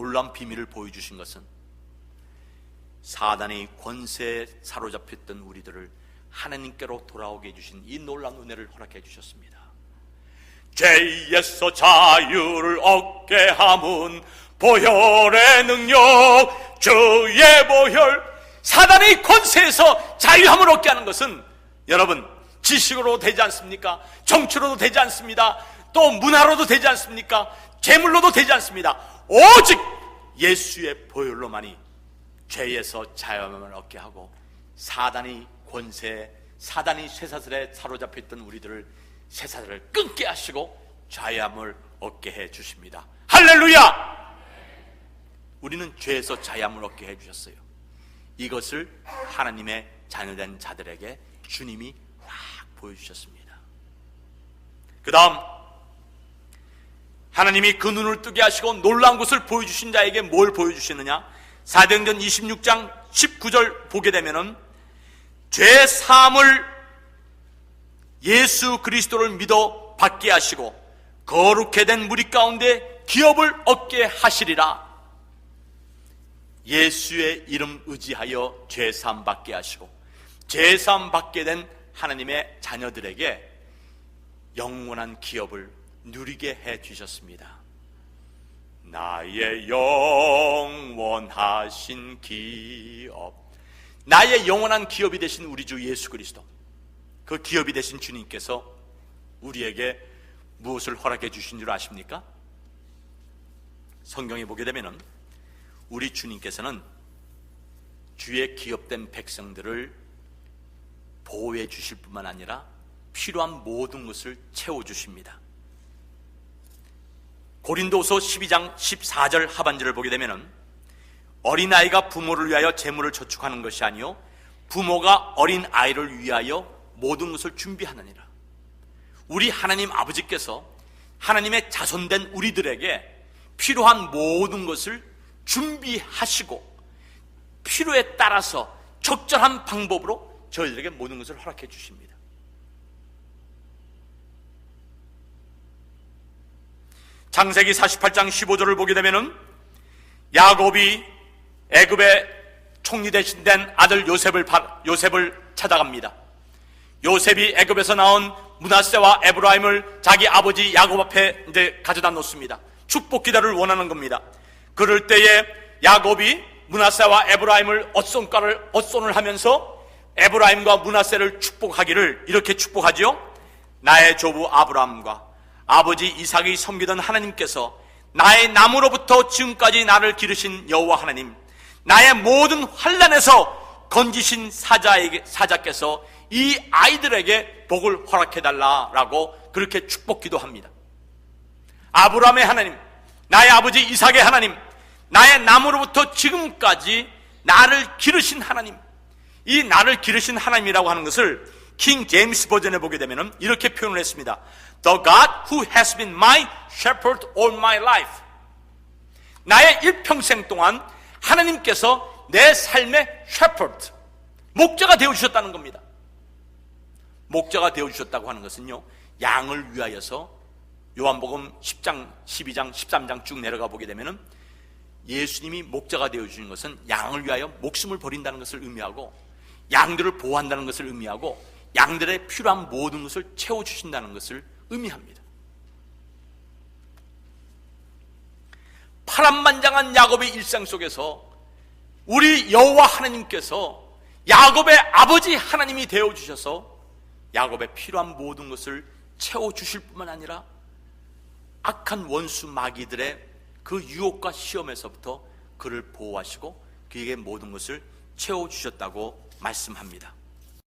놀라운 비밀을 보여주신 것은 사단의 권세에 사로잡혔던 우리들을 하나님께로 돌아오게 해주신 이 놀라운 은혜를 허락해 주셨습니다. 죄에서 자유를 얻게 함은 보혈의 능력 주의 보혈 사단의 권세에서 자유함을 얻게 하는 것은 여러분 지식으로 되지 않습니까? 정치로도 되지 않습니다. 또 문화로도 되지 않습니까? 재물로도 되지 않습니다. 오직 예수의 보혈로만이 죄에서 자유함을 얻게 하고 사단의 권세, 사단의 쇠사슬에 사로잡혀 있던 우리들을 쇠사슬을 끊게 하시고 자유함을 얻게 해 주십니다. 할렐루야! 우리는 죄에서 자유함을 얻게 해 주셨어요. 이것을 하나님의 자녀된 자들에게 주님이 확 보여주셨습니다. 그 다음 하나님이 그 눈을 뜨게 하시고 놀라운 것을 보여주신 자에게 뭘 보여주시느냐? 사도행전 26장 19절 보게 되면은 죄 사함을 예수 그리스도를 믿어 받게 하시고 거룩해 된 무리 가운데 기업을 얻게 하시리라. 예수의 이름 의지하여 죄 사함 받게 하시고 죄 사함 받게 된 하나님의 자녀들에게 영원한 기업을 누리게 해 주셨습니다. 나의 영원하신 기업. 나의 영원한 기업이 되신 우리 주 예수 그리스도. 그 기업이 되신 주님께서 우리에게 무엇을 허락해 주신 줄 아십니까? 성경에 보게 되면은 우리 주님께서는 주의 기업된 백성들을 보호해 주실 뿐만 아니라 필요한 모든 것을 채워 주십니다. 고린도서 12장 14절 하반절을 보게 되면은 어린아이가 부모를 위하여 재물을 저축하는 것이 아니요 부모가 어린 아이를 위하여 모든 것을 준비하느니라. 우리 하나님 아버지께서 하나님의 자손된 우리들에게 필요한 모든 것을 준비하시고 필요에 따라서 적절한 방법으로 저희들에게 모든 것을 허락해 주십니다. 장세기 48장 15절을 보게 되면은 야곱이 애굽의 총리 대신 된 아들 요셉을 요셉을 찾아갑니다. 요셉이 애굽에서 나온 문하세와 에브라임을 자기 아버지 야곱 앞에 이제 가져다 놓습니다. 축복 기다를 원하는 겁니다. 그럴 때에 야곱이 문하세와 에브라임을 엇손가를 엇손을 하면서 에브라임과 문하세를 축복하기를 이렇게 축복하지요. 나의 조부 아브라함과 아버지 이삭이 섬기던 하나님께서 나의 나무로부터 지금까지 나를 기르신 여호와 하나님, 나의 모든 환란에서 건지신 사자에게 사자께서 이 아이들에게 복을 허락해 달라라고 그렇게 축복 기도합니다. 아브라함의 하나님, 나의 아버지 이삭의 하나님, 나의 나무로부터 지금까지 나를 기르신 하나님, 이 나를 기르신 하나님이라고 하는 것을 킹 제임스 버전에 보게 되면 이렇게 표현을 했습니다. The God who has been my shepherd all my life. 나의 일평생 동안 하나님께서 내 삶의 shepherd, 목자가 되어주셨다는 겁니다. 목자가 되어주셨다고 하는 것은요, 양을 위하여서 요한복음 10장, 12장, 13장 쭉 내려가 보게 되면은 예수님이 목자가 되어주신 것은 양을 위하여 목숨을 버린다는 것을 의미하고 양들을 보호한다는 것을 의미하고 양들의 필요한 모든 것을 채워주신다는 것을 의미합니다. 파란만장한 야곱의 일상 속에서 우리 여호와 하나님께서 야곱의 아버지 하나님이 되어 주셔서 야곱의 필요한 모든 것을 채워 주실 뿐만 아니라 악한 원수 마귀들의 그 유혹과 시험에서부터 그를 보호하시고 그에게 모든 것을 채워 주셨다고 말씀합니다.